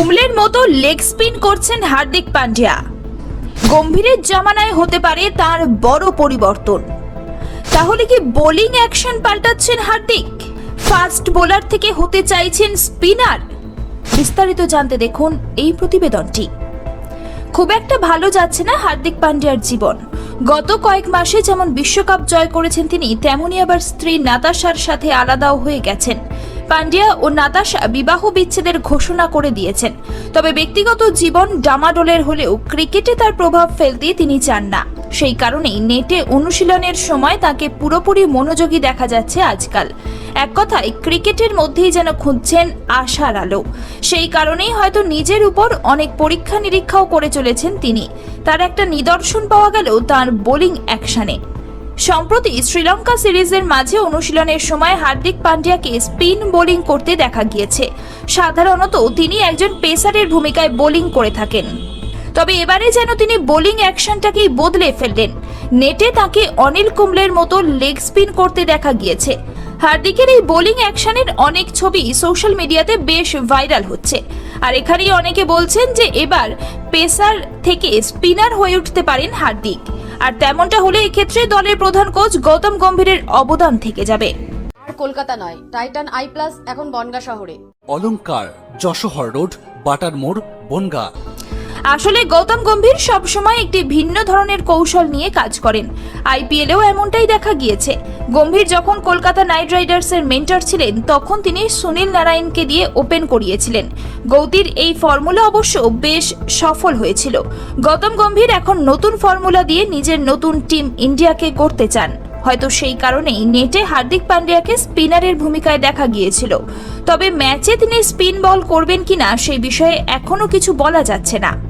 কুমলের মতো leg spin করছেন হার্দিক পান্ডিয়া। গম্ভীরের জামানায় হতে পারে তার বড় পরিবর্তন। তাহলে কি বোলিং অ্যাকশন পাল্টাচ্ছেন হার্দিক? ফাস্ট বোলার থেকে হতে চাইছেন স্পিনার? বিস্তারিত জানতে দেখুন এই প্রতিবেদনটি। খুব একটা ভালো যাচ্ছে না হার্দিক পান্ডিয়ার জীবন। গত কয়েক মাসে যেমন বিশ্বকাপ জয় করেছেন তিনি তেমনই আবার স্ত্রী নাতাশার সাথে আলাদাও হয়ে গেছেন। পান্ডিয়া ও নাতাশা বিবাহ বিচ্ছেদের ঘোষণা করে দিয়েছেন। তবে ব্যক্তিগত জীবন ডামাডোলের হলেও ক্রিকেটে তার প্রভাব ফেলতে তিনি চান না। সেই কারণেই নেটে অনুশীলনের সময় তাকে পুরোপুরি মনোযোগী দেখা যাচ্ছে আজকাল। এক কথায়, ক্রিকেটের মধ্যেই যেন খুঁজছেন আশার আলো। সেই কারণেই হয়তো নিজের উপর অনেক পরীক্ষা নিরীক্ষাও করে চলেছেন তিনি। তার একটা নিদর্শন পাওয়া গেল তার বোলিং অ্যাকশনে। সম্প্রতি শ্রীলঙ্কা সিরিজের মাঝে অনুশীলনের সময় হার্দিক পান্ডিয়াকে স্পিন বোলিং করতে দেখা গিয়েছে। সাধারণত তিনি একজন পেসারের ভূমিকায় বোলিং করে থাকেন। তবে এবারে যেন তিনি বোলিং অ্যাকশনটাকেই বদলে ফেললেন। নেটে তাকে অনিল কুম্বলের মতো লেগ স্পিন করতে দেখা গিয়েছে। হার্দিকের এই বোলিং অ্যাকশনের অনেক ছবি সোশ্যাল মিডিয়াতে বেশ ভাইরাল হচ্ছে। আর এখানেই অনেকে বলছেন যে এবার পেসার থেকে স্পিনার হয়ে উঠতে পারেন হার্দিক। আর তেমনটা হলে এক্ষেত্রে দলের প্রধান কোচ গৌতম গম্ভীরের অবদান থেকে যাবে। আর কলকাতা নয় টাইটান আই প্লাস এখন বনগা শহরে। অলংকার যশোহর রোড বাটার মোড় বনগা। আসলে গৌতম গম্ভীর সবসময় একটি ভিন্ন ধরনের কৌশল নিয়ে কাজ করেন। আইপিএলেও এমনটাই দেখা গিয়েছে। গম্ভীর যখন কলকাতা নাইট রাইডার্সের মেন্টর ছিলেন, তখন তিনি সুনীল নারায়ণকে দিয়ে ওপেন করিয়েছিলেন। গৌতির এই ফর্মুলা অবশ্য বেশ সফল হয়েছিল। গৌতম গম্ভীর এখন নতুন ফর্মুলা দিয়ে নিজের নতুন টিম ইন্ডিয়াকে করতে চান। হয়তো সেই কারণেই নেটে হার্দিক পান্ডিয়াকে স্পিনারের ভূমিকায় দেখা গিয়েছিল। তবে ম্যাচে তিনি স্পিন বল করবেন কিনা সেই বিষয়ে এখনও কিছু বলা যাচ্ছে না।